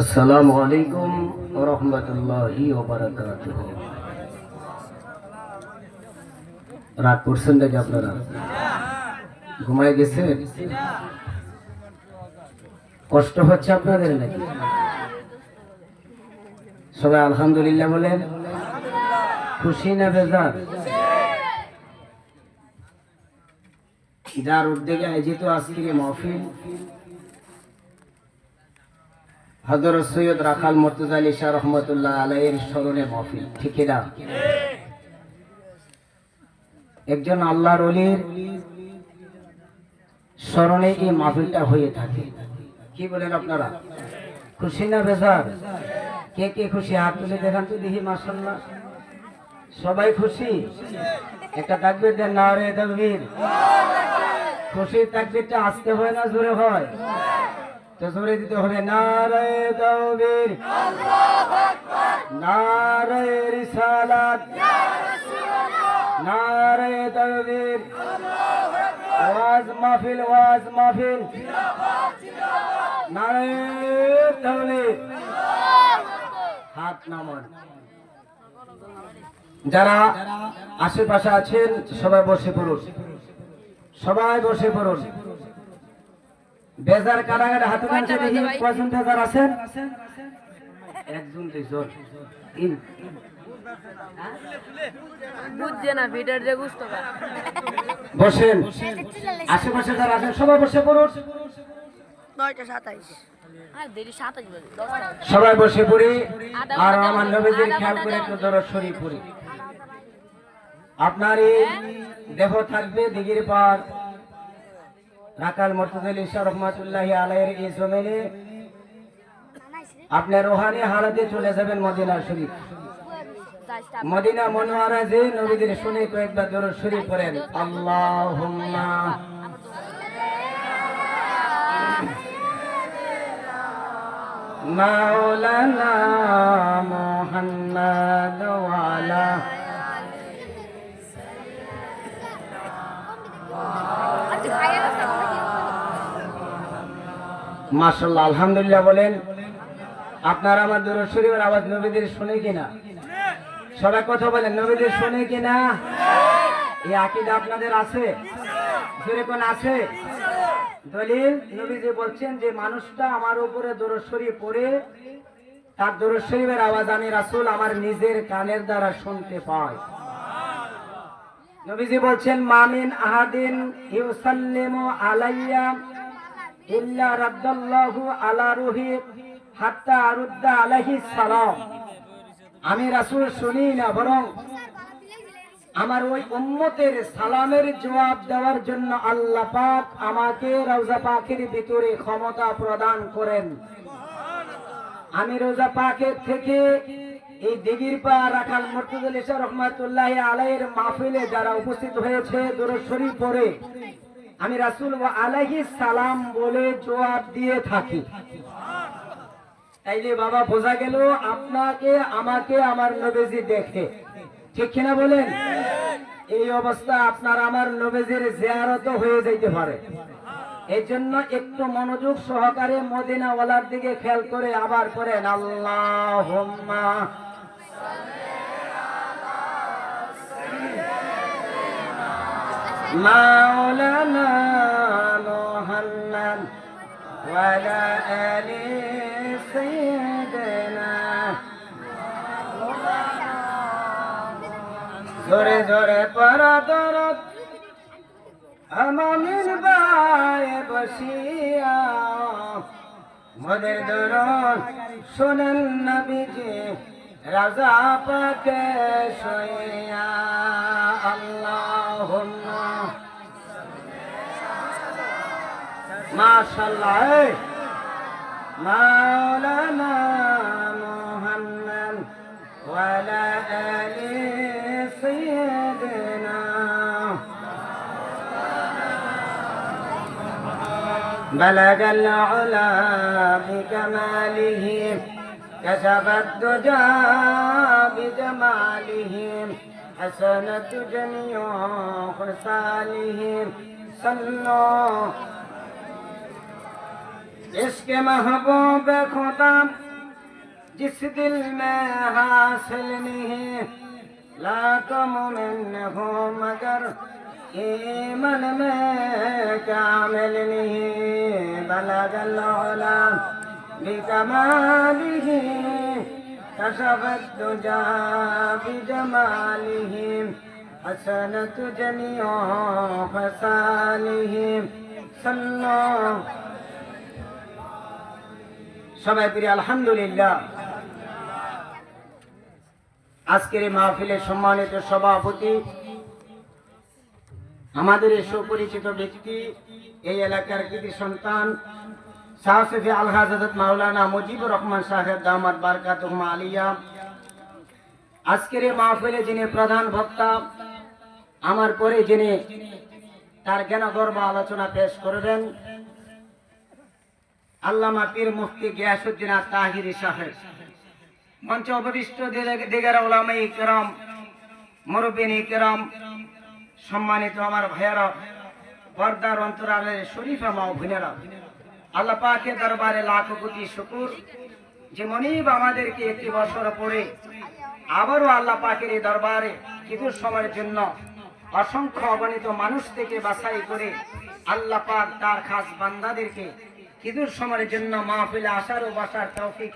আসসালামু আলাইকুম রাত আপনারা? গেছেন? কষ্ট হচ্ছে আপনাদের নাকি? সবাই আলহামদুলিল্লাহ বলেন। খুশি না বেজার? যার উদ্যোগে আয়োজিত আজকের মহফিল। হজরত সৈয়দ রাখাল মর্তুজা আলী শাহ রহমতুল্লাহ আলাইয়ের স্মরণে মহফিল, ঠিক একজন আল্লাহর অলির স্মরণে এই মাহফিলটা হয়ে থাকে। কি বলেন আপনারা? খুশি না বেজার? কে কে খুশি? হাত তুলে দেখান তো দেখি মাসাল্লাহ সবাই খুশি? একটা তাকবির দেন না রে তাকবির। খুশির তাকবিরটা হয় না, জোরে হয়। তো জোরে দিতে হবে নারায় তাকবীর নারায় রিসালাত। নারায় ওয়াজ মাহফিল ওয়াজ মাহফিল। নারায় হাত নামান। যারা আশেপাশে আছেন, সবাই বসে পড়ুন। সবাই বসে পড়ুন। বেজার কারাগারে হাতে কাছে দেখি কয়জন বেজার আছেন একজন দুইজন তিন। বুঝছে না ভিটার যে বুঝতে পারে বসেন। আশেপাশে যারা আছেন সবাই বসে পড়ুন। নয়টা সাতাইশ। আর দেরি সাতাইশ বাজে দশটা সবাই বসে পড়ি। আর আমার নবীদের খেয়াল করে একটু দরদ শরীফ পড়ি। আপনার এই দেহ থাকবে দিঘির পার। রাকাল মর্তুদুল ইসা রহমাতুল্লাহ আলাইয়ের এই জমিনে আপনার রোহানি হালাতে চলে যাবেন মদিনা শরীফ। মদিনা মনোয়ারা যে নবীদের শুনে কয়েকবার দরদ শরীফ পড়েন। আল্লাহুম্মা। মাওলানা মুহাম্মদ মাশাল্লাহ আলহামদুলিল্লাহ বলেন। আপনার আমার দরুদ শরীফের আওয়াজ নবীদের শুনে কিনা? সবাই কথা বলেন, নবীদের শুনে কিনা? এই আকিদা আপনাদের আছে? জোরে কোন আছে? দলিল, নবীজি বলছেন যে মানুষটা আমার উপরে দরুদ শরীফ পড়ে, তার দরুদ আওয়াজ আমি রাসূল আমার নিজের কানের দ্বারা শুনতে পাই। নবীজি বলছেন মামিন আহাদিন ইউসাল্লিমু আলাইয়া আলা আমি রাসূল শুনি না, বরং আমার ওই উম্মতের সালামের জবাব দেওয়ার জন্য আল্লাহ পাক আমাকে রওজা পাকের ভিতরে ক্ষমতা প্রদান করেন। আমি রোজা পাকের থেকে এই দিঘির পা রাখাল মর্তুদুল ইসা রহমাতুল্লাহ আলাইয়ের মাহফিলে যারা উপস্থিত হয়েছে দূরে শরীফ পরে আমি রাসুল ও আলাইহি সালাম বলে জবাব দিয়ে থাকি। তাইলে বাবা, বোঝা গেল আপনাকে, আমাকে, আমার নবীজি দেখে। ঠিক কিনা বলেন? এই অবস্থা আপনার আমার নবীজির জিয়ারত হয়ে যাইতে পারে। এই জন্য একটু মনোযোগ সহকারে মদিনাওয়ালার দিকে খেয়াল করে আবার করেন আল্লাহ মাওলানা মোহাম্মদ, ওয়ালা আলি সাইয়্যিদিনা। জোরে জোরে পরা দরদ আমামিন বায়ে বসিয়া। মদের দরদ শোনেন নবীজি রাজা পাকে শোয়া আল্লাহুম্মা মাশাআল্লাহ এই মাওলানা মুহাম্মদ ওয়ালা আলি সাইয়্যিদিনা بلغ العلا بكماله كسب الدجى بجمالهم حسنت جميع خصالهم صلوا عشق محبوب خدا جس دل میں حاصل نہیں لا تو مومن ہو مگر ایمن میں کامل نہیں بلد العلام بكماله كشف الدجى بجماله حسنة جميع خصاله صلى সবাই প্রিয় আলহামদুলিল্লাহ আজকের এই মাহফিলের সম্মানিত সভাপতি আমাদের এই সুপরিচিত ব্যক্তি এই এলাকার কৃতি সন্তান মাওলানা মুজিবুর রহমান সাহেব বারকাত আলিয়া। আজকের এই মাহফিলে যিনি প্রধান আমার পরে যিনি তার জ্ঞান গর্ব আলোচনা পেশ করবেন, আল্লামা পীর মুফতি গিয়াসুদ্দিন তাহিরি সাহেব। মঞ্চ অবদিষ্ট দিগার ওলামাই কেরাম মুরব্বিনী কেরাম সম্মানিত আমার ভাইয়ারা, বর্দার অন্তরালের শরীফা মা বোনেরা। আল্লাহ পাকে দরবারে লাখ কোটি শুকুর। যে মনিব আমাদেরকে একটি বছর পরে আবারও আল্লাহ পাকের এই দরবারে কিছু সময়ের জন্য অসংখ্য অগণিত মানুষ থেকে বাছাই করে আল্লাহ পাক তার খাস বান্দাদেরকে কিছু সময়ের জন্য মাহফিলে আসার ও বাসার তৌফিক